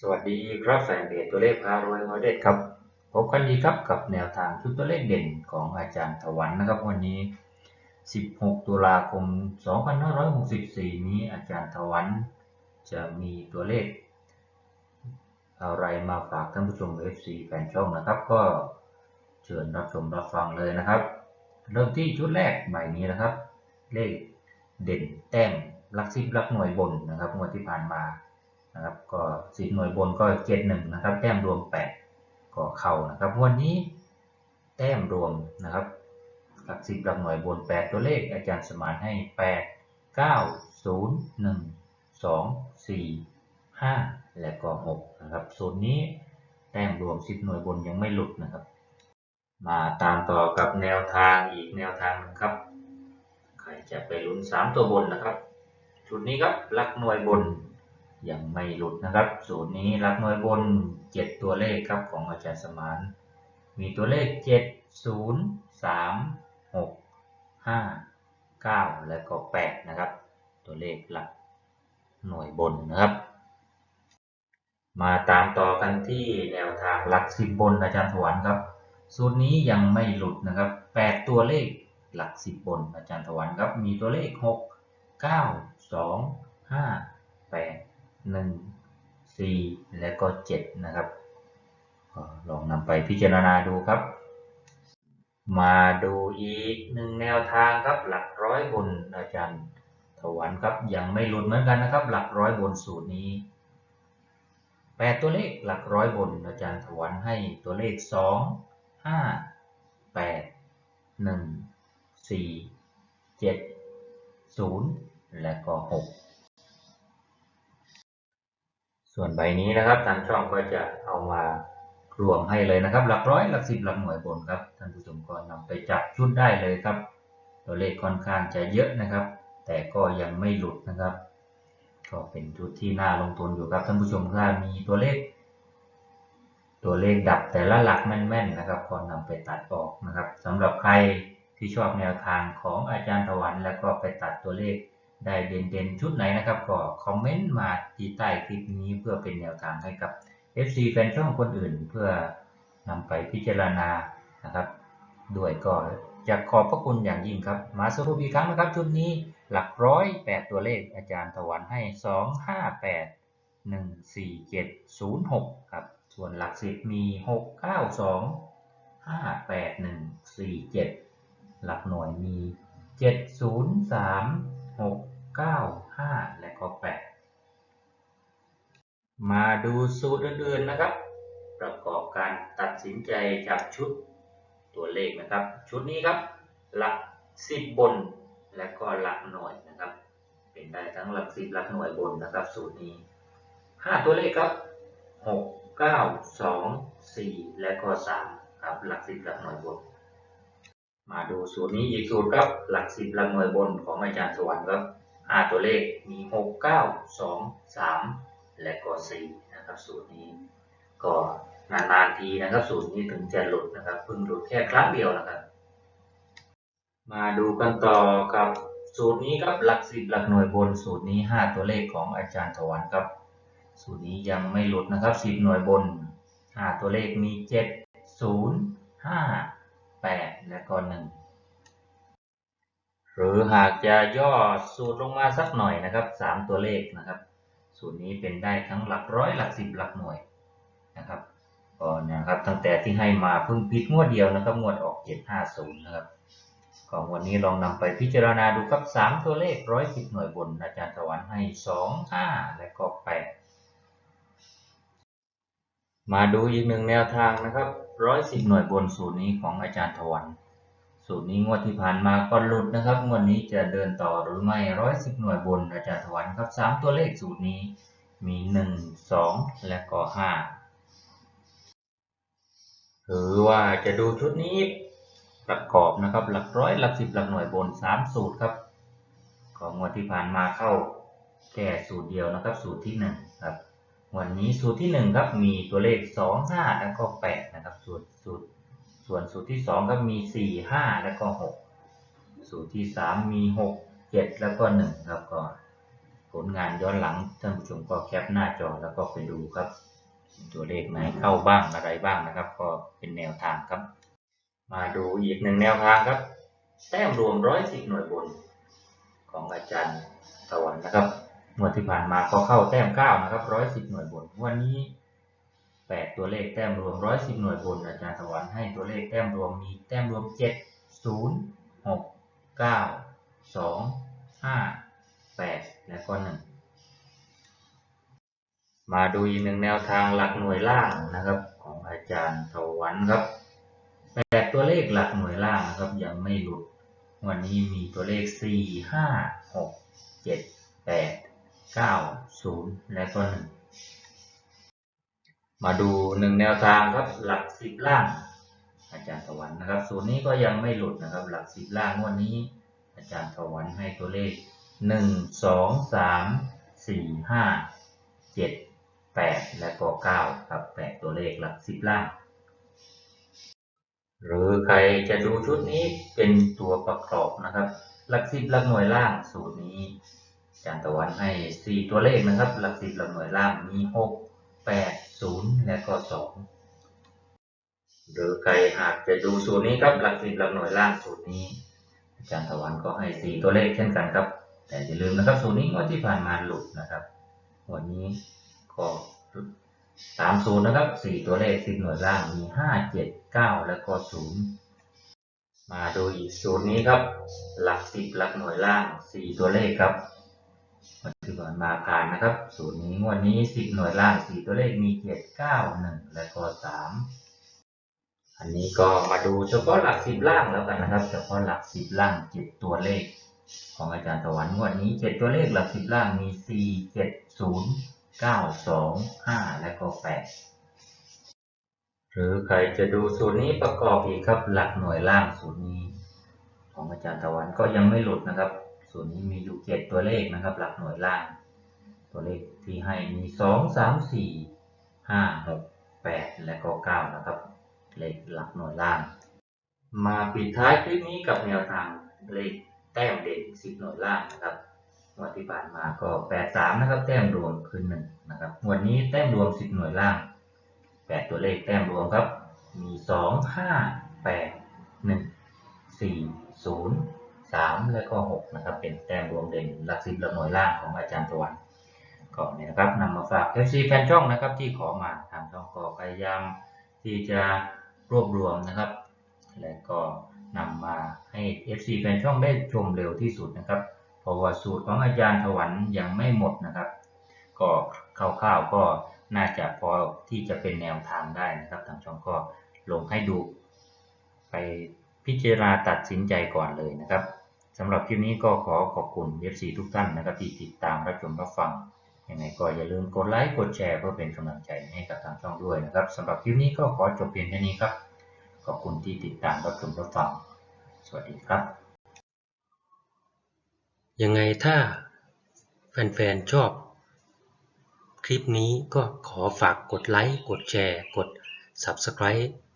สวัสดีครับแฟนเพจตัวเลขพารวยฮอเด็ดครับพบกันดีครับกับแนวทางชุดตัวเลขเด่นของอาจารย์ถวันนะครับวันนี้ 16 ตุลาคม 2564 นี้อาจารย์ถวันจะมีตัวเลข อะไรมาฝากท่านผู้ชม FC แฟนช่องนะครับ ก็เชิญรับชมรับฟังเลยนะครับ เริ่มที่ชุดแรกใบนี้นะครับ เลขเด่นแต้มลักสิบลักหน่วยบนนะครับงวดที่ผ่านมา นะครับก็สิบหน่วยบนก็เจ็ดหนึ่งนะครับ แต้มรวมแปดก็เข้านะครับ วันนี้แต้มรวมนะครับหลักสิบหลักหน่วยบนแปดตัวเลขอาจารย์สมานให้แปดเก้าศูนย์หนึ่งสองสี่ห้าและก็หกนะครับส่วนนี้แต้มรวมสิบหน่วยบนยังไม่หลุดนะครับ มาตามต่อกับแนวทางอีกแนวทางหนึงครับ ใครจะไปลุ้นสามตัวบนนะครับ ชุดนี้ครับหลักหน่วยบน ยังไม่หลุดนะครับสูตรนี้หลักหน่วยบนเจ็ดตัวเลขครับของอาจารย์สมาน มีตัวเลขเจ็ดศูนย์สามหกห้าเก้าและก็แปดนะครับ ตัวเลขหลักหน่วยบนนะครับ มาตามต่อกันที่แนวทางหลักสิบบนอาจารย์ถวันครับ สูตรนี้ยังไม่หลุดนะครับแปดตัวเลขหลักสิบบนอาจารย์ถวันครับ มีตัวเลขหกเก้า สองห้าแปดหนึ่งสี่และก็เจ็ดนะครับลองนำไปพิจารณาดูครับ มาดูอีกหนึ่งแนวทางครับหลักร้อยบนอาจารย์ถวันครับยังไม่หลุดเหมือนกันนะครับ หลักร้อยบนสูตรนี้แปดตัวเลขหลักร้อยบนอาจารย์ถวันให้ตัวเลขสองห้าแปดหนึ่งสี่เจ็ดศูนย์และก็หก ส่วนใบนี้นะครับทางช่องก็จะเอามารวมให้เลยนะครับ หลักร้อยหลักสิบหลักหน่วยบนครับท่านผู้ชมก็นำไปจับชุดได้เลยครับ ตัวเลขค่อนข้างจะเยอะนะครับ แต่ก็ยังไม่หลุดนะครับ ก็เป็นชุดที่น่าลงทุนอยู่ครับท่านผู้ชมถ้ามีตัวเลข ตัวเลขดับแต่ละหลักแม่นๆนะครับก็นำไปตัดออกนะครับสำหรับใครที่ชอบแนวทางของอาจารย์ถวันแล้วก็ไปตัดตัวเลข ได้เด่นๆ ชุดไหนนะครับก็คอมเมนต์มาที่ใต้คลิปนี้เพื่อเป็นแนวทางให้กับ FC แฟนช่องคนอื่น เพื่อนำไปพิจารณานะครับ ด้วยก็จะขอบพระคุณอย่างยิ่งครับ มาสรุปอีกครั้งนะครับ ชุดนี้หลักร้อยแปดตัวเลขอาจารย์ถวันให้สองห้าแปดหนึ่งสี่เจ็ดศูนย์หกครับส่วนหลักสิบมีหกเก้าสองห้าแปดหนึ่งสี่เจ็ดหลักหน่วยมีเจ็ดศูนย์สาม เก้าห้าและก็แปดมาดูสูตรอื่นๆนะครับ ประกอบการตัดสินใจจับชุดตัวเลขนะครับ ชุดนี้ครับ หลักสิบบนและก็หลักหน่วยนะครับ เป็นได้ทั้งหลักสิบหลักหน่วยบนนะครับ สูตรนี้ห้าตัวเลขครับหกเก้าสองสี่และก็สามครับหลักสิบหลักหน่วยบน มาดูสูตรนี้อีกสูตรครับ หลักสิบหลักหน่วยบนของอาจารย์สวรรค์ครับ ห้าตัวเลขมีหกเก้าสองสามและก็สี่นะครับสูตรนี้ก็นานๆทีนะครับสูตรนี้ถึงจะหลุดนะครับเพิ่งหลุดแค่ครั้งเดียวนะครับ มาดูกันต่อกับสูตรนี้ครับหลักสิบหลักหน่วยบนสูตรนี้ห้าตัวเลขของอาจารย์ถวันครับ สูตรนี้ยังไม่หลุดนะครับสิบหน่วยบนห้าตัวเลขมีเจ็ดศูนย์ห้าและก็หนึ่ง หรือหากจะย่อสูตรลงมาสักหน่อยนะครับสามตัวเลขนะครับ สูตรนี้เป็นได้ทั้งหลักร้อยหลักสิบหลักหน่วยนะครับก็นะครับตั้งแต่ที่ให้มาเพิ่งผิดงวดเดียวนะครับงวดออกเจ็ดห้าศูนะครับของวันนี้ลองนำไปพิจารณาดูครับสามตัวเลขร้อยสิบหน่วยบน อาจารย์ตะวันให้สองห้าและก็แปดมาดูอีกหนึ่งแนวทางนะครับร้อยสิบหน่วยบนสูตรนี้ของอาจารย์ถวัน สูตรนี้งวดที่ผ่านมาก็หลุดนะครับ งวดนี้จะเดินต่อหรือไม่ร้อยสิบหน่วยบนอาจารย์ถวันครับสามตัวเลขสูตรนี้มีหนึ่งสองและก็ห้าหรือว่าจะดูชุดนี้ประกอบนะครับ หลักร้อยหลักสิบหลักหน่วยบนสามสูตรครับ ของงวดที่ผ่านมาเข้าแค่สูตรเดียวนะครับ สูตรที่หนึ่งครับ วันนี้สูตรที่หนึ่งครับมีตัวเลขสองห้าแล้วก็แปดนะครับ สูตรสูตร ส่วนสูตรที่สองครับมีสี่ห้าแล้วก็หกสูตรที่สามมีหกเจ็ดแล้วก็หนึ่งครับก็กลงานย้อนหลังท่านผู้ชมก็แคปหน้าจอแล้วก็ไปดูครับ ตัวเลขไหนเข้าบ้างอะไรบ้างนะครับ ก็เป็นแนวทางครับ มาดูอีกหนึ่งแนวทางครับ แต้มรวมร้อยสิบหน่วยบนของอาจารย์ตะวันนะครับงวดที่ผ่านมาก็เข้าแต้มเก้านะครับร้อยสิบหน่วยบนวันนี้ แปดตัวเลขแต้มรวมร้อยสิบหน่วยบนอาจารย์ตะวันให้ตัวเลขแต้มรวมมีแต้มรวมเจ็ดศูนย์หกเก้าสองห้าแปดและก็หนึ่งมาดูอีกหนึ่งแนวทางหลักหน่วยล่างนะครับของอาจารย์ตะวันครับแปดตัวเลขหลักหน่วยล่างนะครับยังไม่หลุด วันนี้มีตัวเลข 4 5 6 7 8 9 0 และก็ 1 มาดูหนึ่งแนวทางครับหลักสิบล่าง อาจารย์ถวันนะครับส่วนนี้ก็ยังไม่หลุดนะครับ หลักสิบล่างวันนี้ อาจารย์ถวันให้ตัวเลข1 2 3 4 5 7 8แปดและก็9ครับแปดตัวเลขหลักสิบล่าง หรือใครจะดูชุดนี้เป็นตัวประกอบนะครับ หลักสิบหลักหน่วยล่างสูตรนี้อาจารย์ตะวันให้สี่ตัวเลขนะครับ หลักสิบหลักหน่วยล่างมีหก แปดศูนย์และก็สองหรือใครหากจะดูสูตรนี้ครับหลักสิบหลักหน่วยล่างสูตรนี้ อาจารย์ตะวันก็ให้สี่ตัวเลขเช่นกันครับ แต่อย่าลืมนะครับสูตรนี้งวดที่ผ่านมาหลุดนะครับ วันนี้ก็หลุดตามศูนย์นะครับสี่ตัวเลขสิบหน่วยล่างมีห้าเจ็ดเก้าแล้วก็ศูนย์มาดูอีกสูตรนี้ครับ หลักสิบหลักหน่วยล่างสี่ตัวเลขครับ วันที่ผ่านมาผ่านนะครับสูตรนี้งวดนี้สิบหน่วยล่างสี่ตัวเลขมีเจ็ดเก้าหนึ่งและก็สามอันนี้ก็มาดูเฉพาะหลักสิบล่างแล้วกันนะครับ เฉพาะหลักสิบล่างเจ็ดตัวเลข ของอาจารย์ตะวันงวดนี้เจ็ดตัวเลขหลักสิบล่างมีสี่เจ็ดศูนย์เก้าสองห้าและก็แปดหรือใครจะดูสูตรนี้ประกอบอีกครับหลักหน่วยล่างสูตรนี้ ของอาจารย์ตะวันก็ยังไม่หลุดนะครับ สูตรนี้มีอยู่เจ็ดตัวเลขนะครับ หลักหน่วยล่าง ตัวเลขที่ให้มีสองสามสี่ห้าหกแปดและก็เก้านะครับ เลขหลักหน่วยล่าง มาปิดท้ายคลิปนี้กับแนวทางเลขแต้มเด่นสิบหน่วยล่างนะครับงวดที่ผ่านมาก็83นะครับ แต้มรวมคือ1นะครับวดนี้แต้มรวม10หน่วยล่าง8ตัวเลขแต้มรวมครับ มี2 5 8 1 4 0 3 และก็6นะครับ เป็นแต้มรวมเด่นหลักสิบหลักหน่วยล่างของอาจารย์ตะวันก็เนี่ยนะครับนำมาฝาก FC แฟนช่องนะครับที่ขอมาทางช่องก็พยายามที่จะรวบรวมนะครับ และก็นำมาให้ FC แฟนช่องได้ชมเร็วที่สุดนะครับ เพราะว่าสูตรของอาจารย์ถวันยังไม่หมดนะครับ ก็คร่าวๆก็น่าจะพอที่จะเป็นแนวทางได้นะครับทางช่องก็ลงให้ดูไป พิจารณาตัดสินใจก่อนเลยนะครับสำหรับคลิปนี้ก็ขอขอบคุณ FC ทุกท่านนะครับที่ติดตามรับชมรับฟังยังไงก็อย่าลืมกดไลค์กดแชร์เพื่อเป็นกำลังใจให้กับทางช่องด้วยนะครับสำหรับคลิปนี้ก็ขอจบเพียงแค่นี้ครับ ขอบคุณที่ติดตามรับชมรับฟัง สวัสดีครับ ยังไงถ้าแฟนๆชอบคลิปนี้ก็ขอฝากกดไลค์กดแชร์กด Subscribe